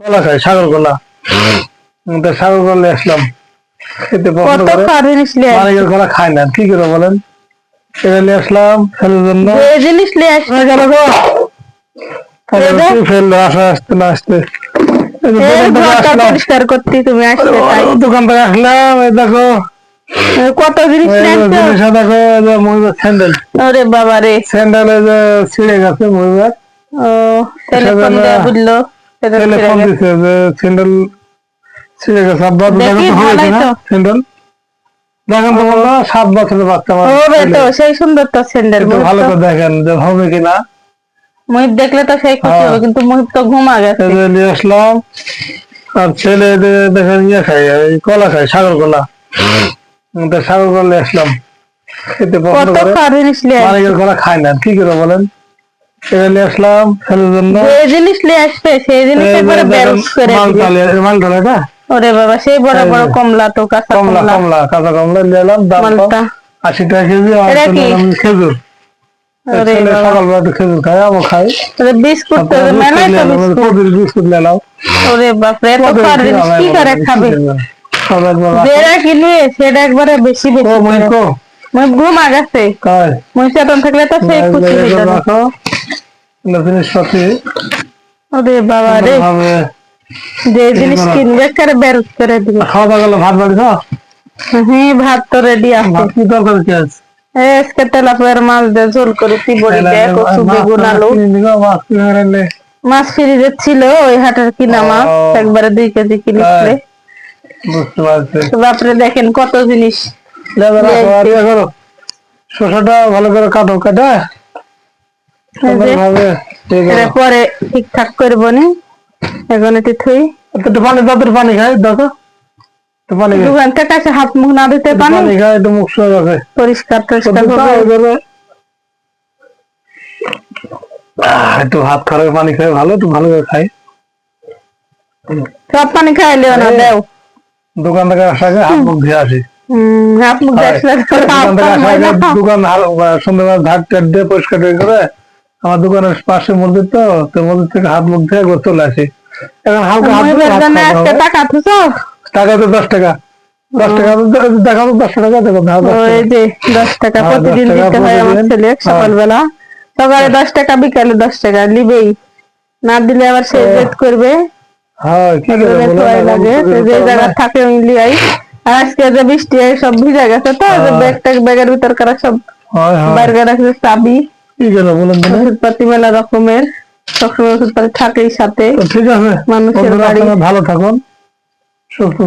কলা খাই সাগর কলা। সাগর কলা আসলাম। খেতে পছন্দ করে। কলা খায় না। কি করে বলেন? সেটা নিয়ে আসলাম ছেলের জন্য। জিনিস গেল গো। ফেলল? আসা আসতে না আসতে। দোকান আসলাম। পরিষ্কার করতে তুমি আসলে দোকান থেকে আসলাম এই দেখো। কত জিনিস দেখো মহিবার স্যান্ডেল। ওরে বাবা রে স্যান্ডেল ছিঁড়ে গেছে মহিবার ও বুঝলো। ছেলে ফোন দিছে যে স্যান্ডেল ছিঁড়ে গেছে আব্বা দেখেন তো হয়েছে না স্যান্ডেল দেখেন তো বলল সাত বছরের বাচ্চা হবে তো সেই সুন্দর তো স্যান্ডেল ভালো করে দেখেন যে হবে কিনা। মহিত দেখলে তো সেই খুশি হ্যাঁ। হবে কিন্তু মহিত তো ঘুমা গেছে। নিয়ে আসলাম আর ছেলে দেখেন ইয়ে খায় কলা খায় সাগর কলা সাগর কলা আসলাম। খেতে পছন্দ করে। কলা খায় না কি করে বলেন? সেটা নিয়ে আসলাম ছেলের জন্য যে জিনিস লিয়ে আসবে সেই জিনিস এই যে একবারে দেখেন, ব্যালেন্স করে দিবে। মালটালি মালটালি এটা ওরে বাবা সেই বড় এই যে। বড় কমলা তো কাঁচা কমলা কমলা কমলা কাঁচা কমলা নিয়ে এলাম দাম কম মালটা আশি টাকা কেজি আর এটা কি? নিলাম খেজুর এই ওরে ছেলে বাবা সকালবেলা একটু খেজুর খায় আমও খাই ওরে বিস্কুট তো আপনারা মেলায় বিস্কুট তো নিয়ে এলাম, বিস্কুট কবির বিস্কুট নিয়ে এলাম ওরে বাপরে এত খাওয়ার জিনিস কি করে খাবে সব একবার রাখো। যেটা কিনবে সেটা একবারে বেশি ও বেশি করে মইকো মই ঘুমা গেছে কাই মই চেতন থাকলে তো সেই খুশি হয়ে ওরে বাবা রে। যে জিনিস কিনবে করে? বের করে দিবে। খাওয়া দাওয়া গেলে ভাত বাড়ি খাও হ্যাঁ ভাত তো রেডি আছে। কি দরকার কি আছে? আজকে মাছ দিয়ে ঝোল দিয়ে কচু বেগুন আলু। মাছ ফ্রিজে ছিল ওই হাটের কিনা মাছ একবারে দুই কেজি কিনেছিলে বাপরে দেখেন কত জিনিস। ইয়ে করো শসাটা ভালো করে কাটো কাটা। পরে ঠিকঠাক করব নি। এখন এটি থুই। একটু পানি দাও পানি খাই একটু দোকান থেকে হাত মুখ না দিতে পানি। খাই একটু মুখ শুয়ে রাখে। পরিষ্কার টরিষ্কার একটু হাত খারাপ পানি খাই ভালো একটু ভালো করে খাই। সব পানি খাইলেও না দেও। দোকান থেকে আগে হাত মুখ ধুয়ে আসি। হাত মুখ হয়। দেখলে দোকান সন্ধ্যাবেলা ধার টার দিয়ে পরিষ্কার করে আমার দোকানের পাশে মসজিদ তো তো মসজিদ থেকে হাত মুখ ধুয়ে ঘর চলে আসি। এখন হালকা হাত। টাকা তো দশ টাকা। দশ টাকা দেখা তো দশ টাকা দেখো দশ টাকা। যে দশ টাকা হ্যাঁ, দশ প্রতিদিন দিতে হয় আমার ছেলে হ্যাঁ। সকালবেলা। সকালে দশ টাকা বিকালে দশ টাকা নিবেই। না দিলে আবার সে জেদ করবে। হ্যাঁ থাকে লিয়াই। আর আজকে যে বৃষ্টি হয় সব ভিজে গেছে তো হ্যাঁ। ব্যাগ ট্যাগ ব্যাগের ভিতর করা সব হয় হয়। বাইরে রাখছে চাবি। বলুন? ওষুধপাতি মেলা রকমের সবসময় ওষুধপাতি থাকেই সাথে ঠিক আছে মানুষের বাড়ি ভালো থাকুন সুস্থ।